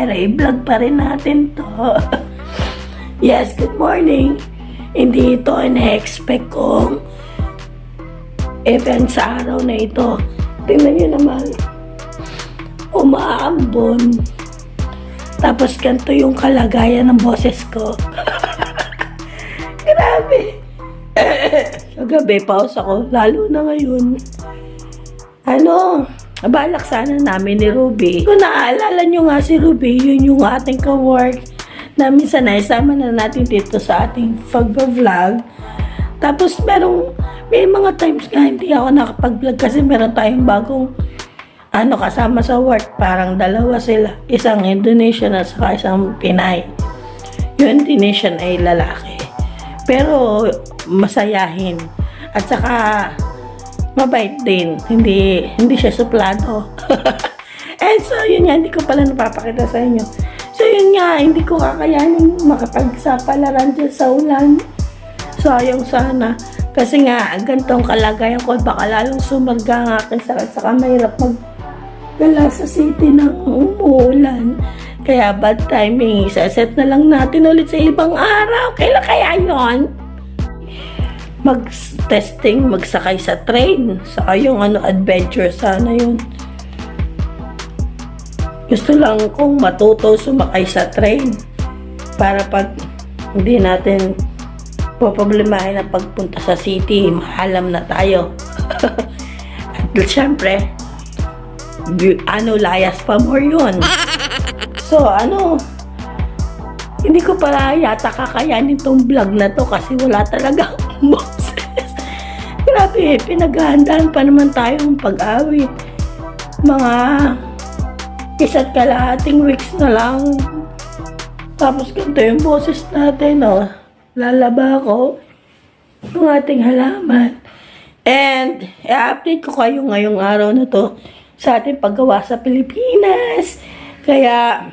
pero i-vlog pa rin natin to. yes, good morning. Hindi ito na-expect kong event sa araw na ito. Tingnan nyo naman. Umaambon. Tapos ganito yung kalagayan ng boses ko. Grabe. Sa gabi, pause ako. Lalo na ngayon. Ano, balak sana namin ni Ruby. Kung naaalala nyo nga si Ruby, yun yung ating ka-work na minsan na isama na natin dito sa ating pag-vlog. Tapos merong, may mga times nga hindi ako nakapag-vlog kasi meron tayong bagong ano kasama sa work. Parang dalawa sila. Isang Indonesian at saka isang Pinay. Yung Indonesian ay lalaki. Pero masayahin. At saka mabait din. Hindi hindi siya suplado. And so, yun nga, hindi ko pala napapakita sa inyo. So, yun nga, hindi ko kakayanin makapagsapalaran dyan sa ulan. Sayang sana. Kasi nga, ganitong kalagayan ko, baka lalong sumarga ang aking sakit. Saka mahirap mag gala sa city ng umuulan. Kaya bad timing. Isaset na lang natin ulit sa ibang araw. Kailan kaya yon? Mag-testing, magsakay sa train. Saka yung ano, adventure sana yun. Gusto lang kong matuto sumakay sa train. Para pag hindi natin poproblemahin ang pagpunta sa city, mahalam na tayo. At syempre, ano, layas pa more yun. So, ano, hindi ko pala yata kakayanin tong vlog na to kasi wala talaga boses. Grabe, pinaghahandaan pa naman tayong pag-awit. Mga isa't kalahating weeks na lang. Tapos ganito yung boses natin, oh. Lalaba ko ng ating halaman. And, i-update ko kayo ngayong araw na to sa ating paggawa sa Pilipinas. Kaya,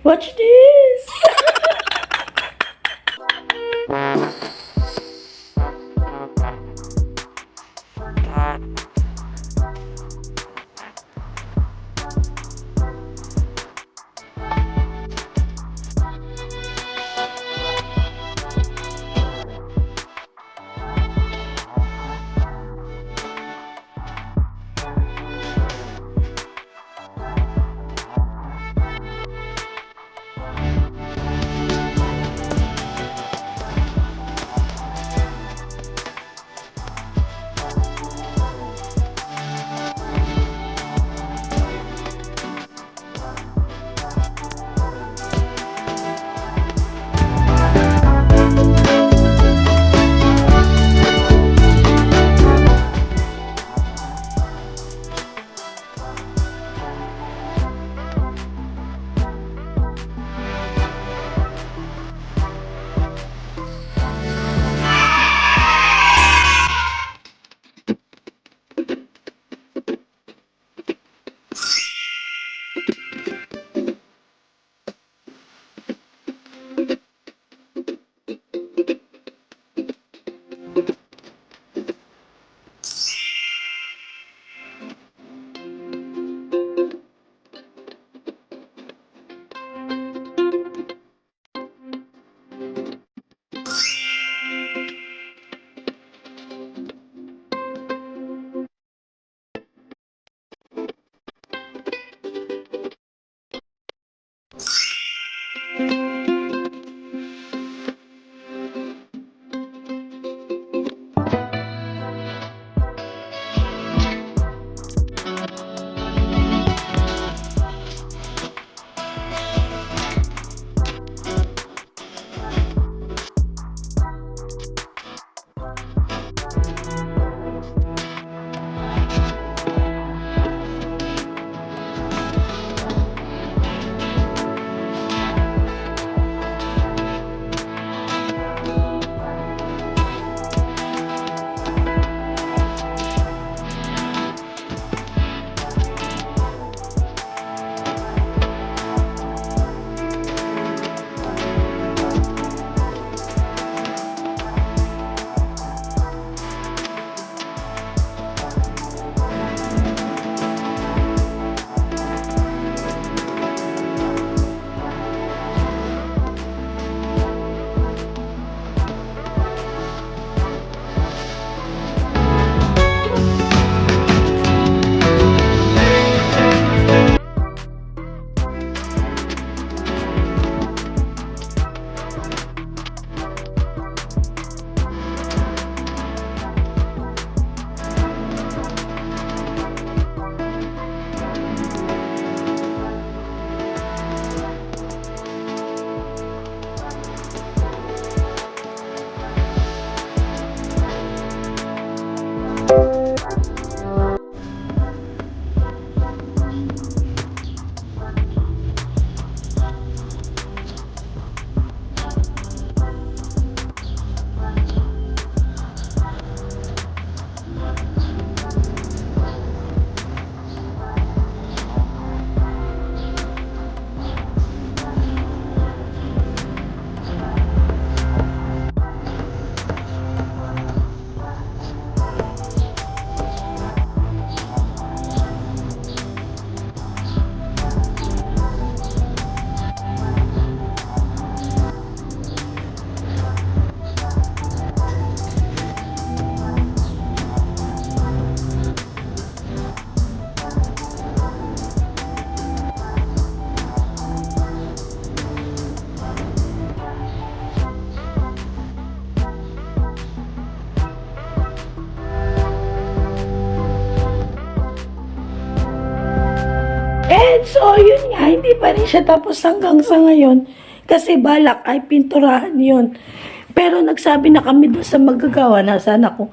watch this! siya tapos hanggang sa ngayon. Kasi balak ay pinturahan yun. Pero nagsabi na kami doon sa magagawa na sana kung,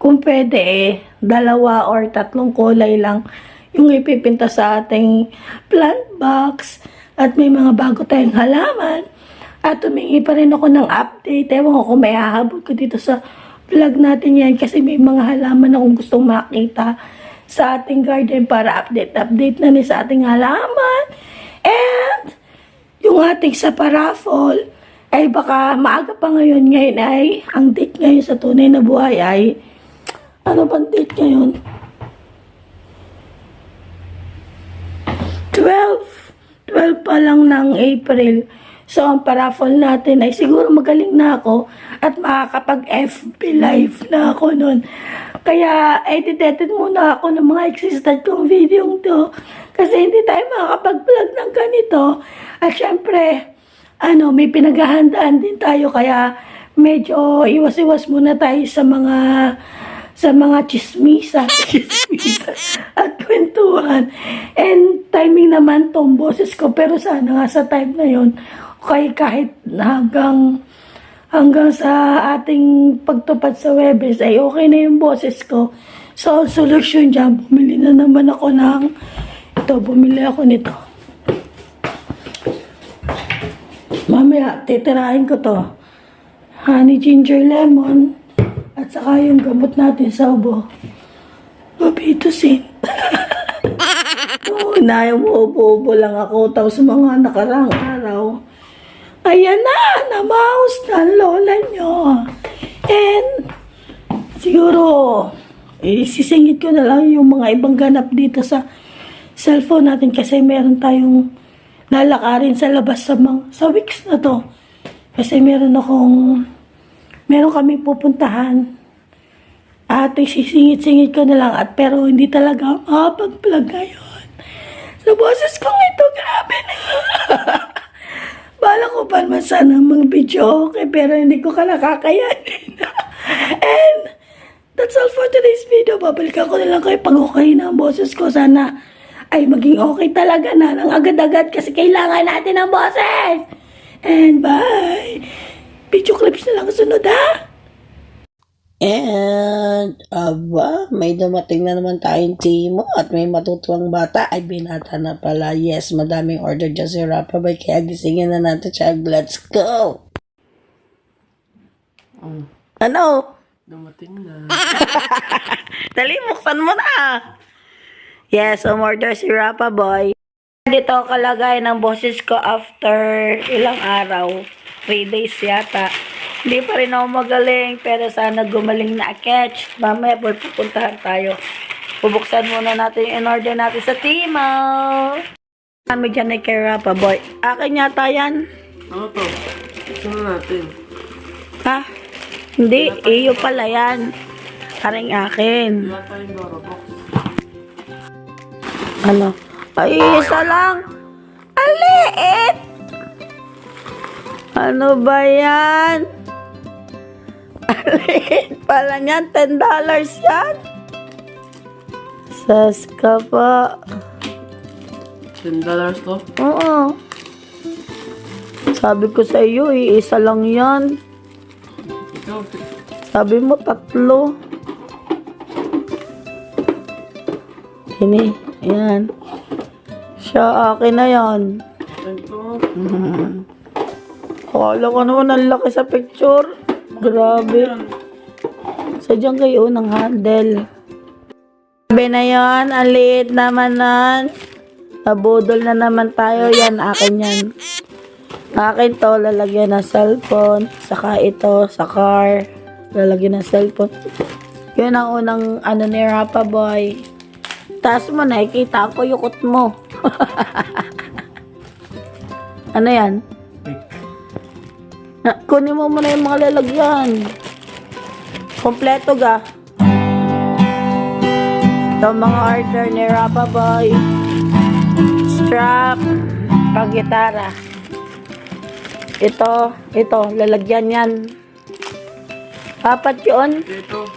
kung pwede eh, dalawa or tatlong kulay lang yung ipipinta sa ating plant box at may mga bago tayong halaman. At tumingi pa rin ako ng update. Ewan ko kung may hahabol ko dito sa vlog natin yan kasi may mga halaman akong gustong makita sa ating garden para update-update na ni sa ating halaman. And yung ating sa paraffol ay baka maaga pa ngayon. Ngayon ay, ang date ngayon sa tunay na buhay ay, ano bang date ngayon? 12. 12 pa lang ng April. So, ang paraffol natin ay siguro magaling na ako at makakapag-FB live na ako nun. Kaya, edited muna ako ng mga existed kong video to. Kasi hindi tayo makakapag-vlog ng ganito. At syempre, ano, may pinaghahandaan din tayo. Kaya, medyo iwas-iwas muna tayo sa mga sa mga chismisa, chismisa at kwentuhan. And timing naman tong boses ko, pero sana nga sa time na yon okay, kahit hanggang hanggang sa ating pagtupad sa Webes ay okay na yung boses ko. So, ang solusyon dyan, bumili na naman ako ng ito, bumili ako nito. Mamaya, titirahin ko to. Honey ginger lemon. At saka yung gamot natin sa ubo. Mabitusin. Oo, na yung ubo-ubo lang ako. Tapos mga nakarang araw. Ayan na, namaus na lola nyo. And, siguro, isisingit ko na lang yung mga ibang ganap dito sa cellphone natin kasi meron tayong lalakarin sa labas sa, mga, sa weeks na to. Kasi meron akong, meron kami pupuntahan. At isisingit-singit ko na lang at pero hindi talaga makapag-vlog ngayon. Sa boses kong ito, grabe na. Ko pa naman sana mga video okay, pero hindi ko ka nakakayanin. And, that's all for today's video. Babalikan ko na lang kayo pag okay na ang boses ko. Sana ay maging okay talaga na lang agad-agad kasi kailangan natin ng boses. And bye! Video clips na lang sunod ha! And, aba, may dumating na naman tayong timo at may matutuwang bata. Ay, binata na pala. Yes, madaming order dyan si Rapa Bay. Kaya gisingin na natin siya. Let's go! Ano? Dumating na. Dali, buksan mo na. Yes, umorder si Rapa Boy. Dito kalagay ng boses ko after ilang araw. 3 days yata. Hindi pa rin ako magaling, pero sana gumaling na catch. Mamaya po pupuntahan tayo. Bubuksan muna natin yung in-order natin sa Timo. Kami dyan ay kay Rapa Boy. Akin yata yan. Ano to? Ito na natin. Ha? Hindi, iyo pala yan. Aring akin. Wala tayong Dora box. Ano? Ay, isa lang. Aliit! Ano ba yan? Aliit pala niyan. $10 yan. Sas ka pa. $10 to? Oo. Sabi ko sa iyo, isa lang yan. Ikaw, Sabi mo, tatlo. Ini, yan. Siya, akin na yan. ito. Akala ko naman ang laki sa picture. Grabe. Sadyang kayo ng handle. Sabi na yan, ang naman nan. Nabudol na naman tayo. Yan, akin yan. Akin to, lalagyan ng cellphone. Saka ito, sa car. Lalagyan ng cellphone. Yun ang unang ano ni Rapa Boy. Taas mo, nakikita ko yukot mo. ano yan? Kunin mo muna yung mga lalagyan. Kompleto ga. Ito mga order ni Rapa Boy. Strap. Pag-gitara. Ito, ito, lalagyan yan. Apat yun. Ito.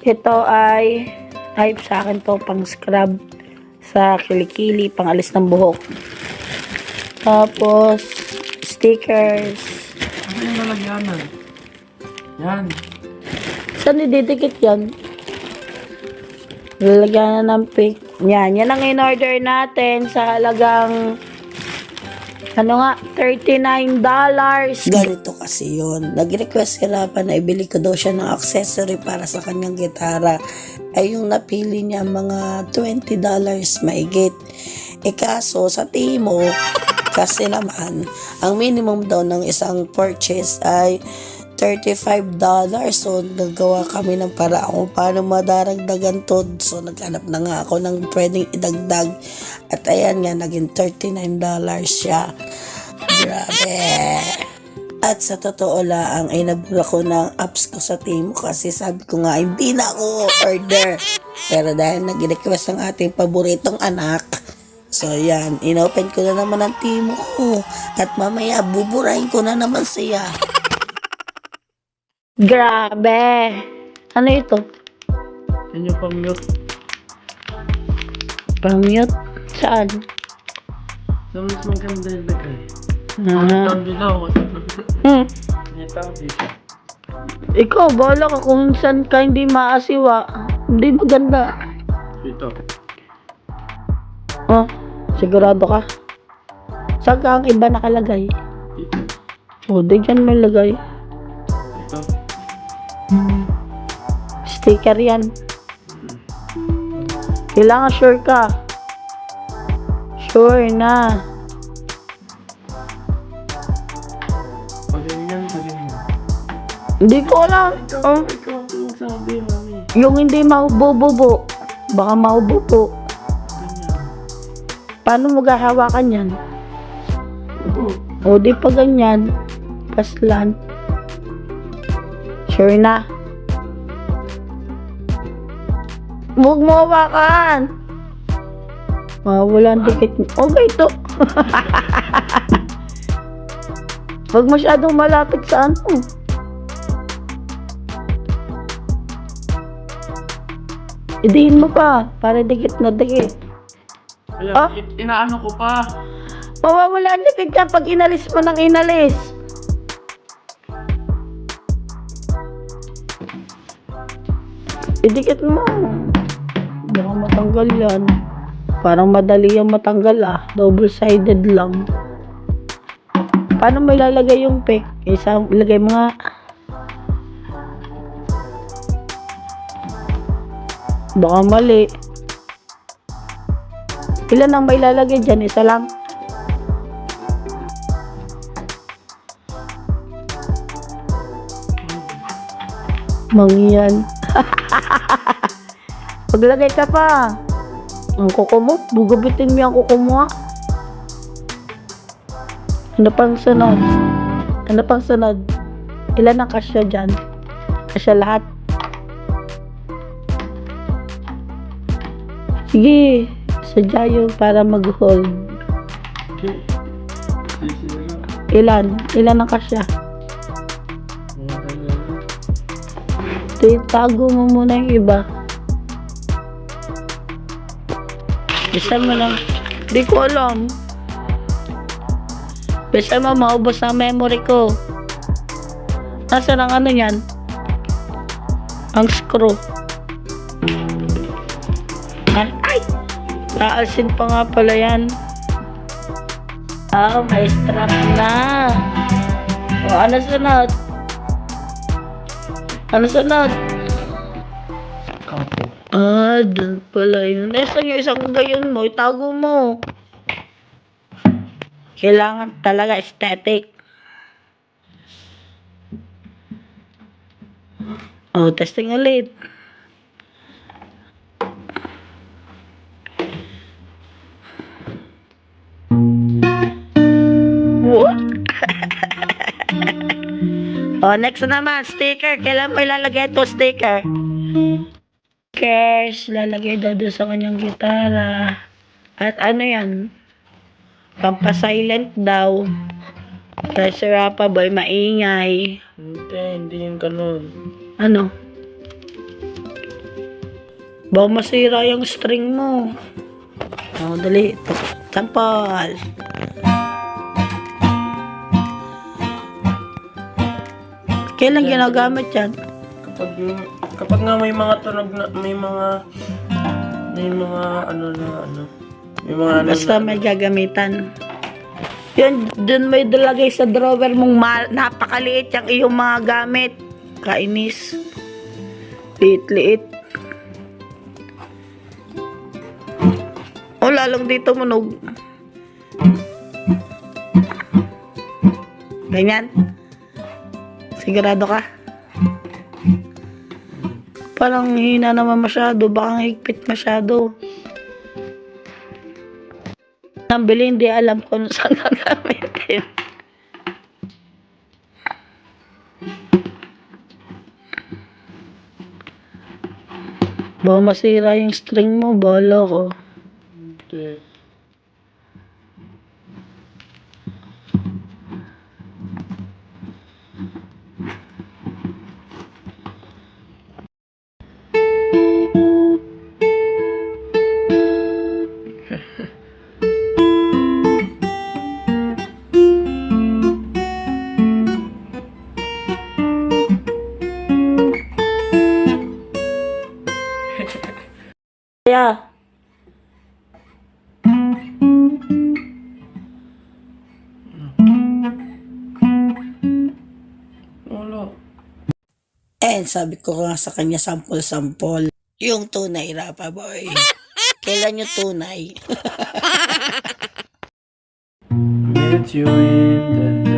Ito ay type sa akin to pang scrub sa kilikili, pangalis ng buhok. Tapos, stickers. Ano yung lalagyanan? Yan. Saan ididikit yan? Lalagyan na ng pic. Yan, yan ang in-order natin sa halagang ano nga, $39. Ganito kasi yon Nag-request si Rafa na ibili ko daw siya ng accessory para sa kanyang gitara. Ay yung napili niya mga $20 maigit. E kaso sa Timo, kasi naman, ang minimum daw ng isang purchase ay $35. So, nagawa kami ng paraan kung paano madaragdagan to. So, naghanap na nga ako ng pwedeng idagdag. At ayan nga, naging $39 siya. Grabe. At sa totoo lang, ay nabula ko ng apps ko sa Timo kasi sabi ko nga, hindi na ako order. Pero dahil nag-request ang ating paboritong anak, so yan, inopen ko na naman ang Timo ko. At mamaya, buburahin ko na naman siya. Grabe. Ano ito? Yan yung pang-mute. Pang-mute? Saan? Sa mas maganda yung lagay. Ah. Down below. Hmm. Ito, dito. Ikaw, bahala ka kung saan ka hindi maasiwa. Hindi maganda. Ito. Oh, sigurado ka? Saan ka ang iba nakalagay? Dito. O, di dyan may lagay. Ito. Sticker yan. Kailangan sure ka. Sure na. Pag ganyan, pag ganyan. Hindi ko alam. Ikaw, Oh, ikaw ang sabi, mami. yung hindi maubububo. Baka maububo. Paano mo gahawakan yan? O, di pa ganyan. Paslan. Sure na. Huwag mo hawakan. Mawala ang dikit. Okay to. Huwag masyadong malapit sa ano. Idihin mo pa. Para dikit na dikit. Kaya, Ah? i- inaano ko pa. Mawawala ang dikit ka pag inalis mo ng inalis. Idikit mo. Baka matanggal yan. Parang madali yung matanggal ah. Double-sided lang. Paano mo ilalagay yung pick? Isa, ilagay mo nga. Baka mali. Ilan ang may lalagay dyan? Isa lang. Mangyan. Paglagay ka pa. Ang kuko mo, bugabitin mo yung kuko mo ah. Ano pang sunod? Ano pang sunod? Ilan ang kasya dyan? Kasya lahat? Sige, sadya yun para mag-hold. Na. Ilan? Ilan ang kasya? Itago mo muna yung iba. Bisa mo lang. Di ko alam. Bisa mo, maubos ang memory ko. Nasaan ang ano yan? Ang screw. Naalsin pa nga pala yan. Ah, may strap na. O, ano sunod? Ano sunod? Kapo. Ah, dun pala yun. Nasaan yung isang gayon mo? Itago mo. Kailangan talaga aesthetic. Oh, testing ulit. What? oh, next na naman, sticker. Kailan mo ilalagay ito, sticker? Stickers, lalagay daw doon sa kanyang gitara. At ano yan? Pampasilent daw. Dahil si Rapa Boy maingay. Hindi, hindi yung ganun. Ano? Baka masira yung string mo. Oh, dali. Sampal. Kailan ginagamit yan? Kapag, kapag nga may mga tunog na, may mga, may mga ano na ano, may mga ano Basta na, may gagamitan. Yun, dun may dalagay sa drawer mong ma- napakaliit yung iyong mga gamit. Kainis. Liit-liit. O, lalong dito munog. Ganyan. Sigurado ka? Parang hina naman masyado. Baka higpit masyado. Nambili, hindi alam kung saan gagamitin. Baka masira yung string mo, bala ko. Hindi. Kaya, and sabi ko nga sa kanya, sampol-sampol. Yung tunay, Rapa Boy. Kailan yung tunay? Met you in the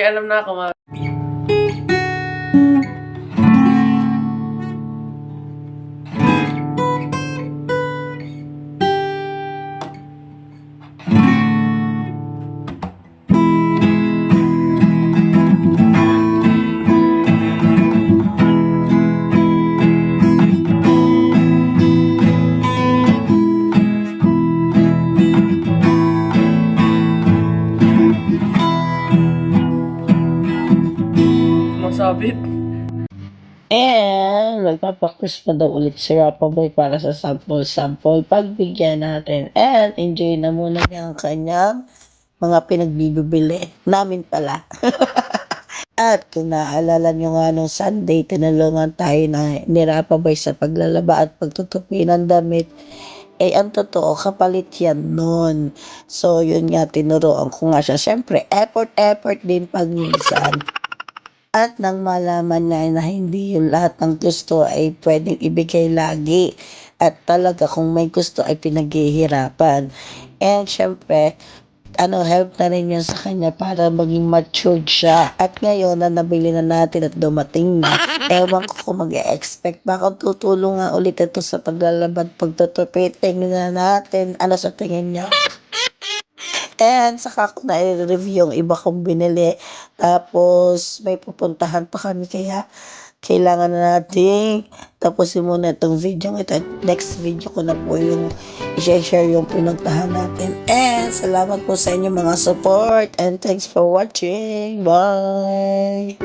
May alam na ako mga Magpapakris pa daw ulit si Rapa Boy para sa sample-sample. Pagbigyan natin. And, enjoy na muna niya ang kanyang mga pinagbibili. Namin pala. At kung naaalala nyo nga nung Sunday, tinulungan tayo na ni Rapa Boy sa paglalaba at pagtutupi ng damit. Eh, ang totoo, kapalit yan nun. So, yun nga, tinuruan ko nga siya. Siyempre, effort, effort din pag minsan. At nang malaman na na hindi yung lahat ng gusto ay pwedeng ibigay lagi. At talaga kung may gusto ay pinaghihirapan. And syempre, ano, help na rin yun sa kanya para maging matured siya. At ngayon na nabili na natin at dumating na, ewan ko kung mag-expect. Baka tutulong nga ulit ito sa paglalabad, pagtutupi. Tingnan na natin ano sa tingin niya. And saka ko na i-review yung iba kong binili. Tapos may pupuntahan pa kami kaya kailangan na natin tapusin muna itong video ito. Next video ko na po yung i-share yung pinuntahan natin. And salamat po sa inyo mga support and thanks for watching. Bye!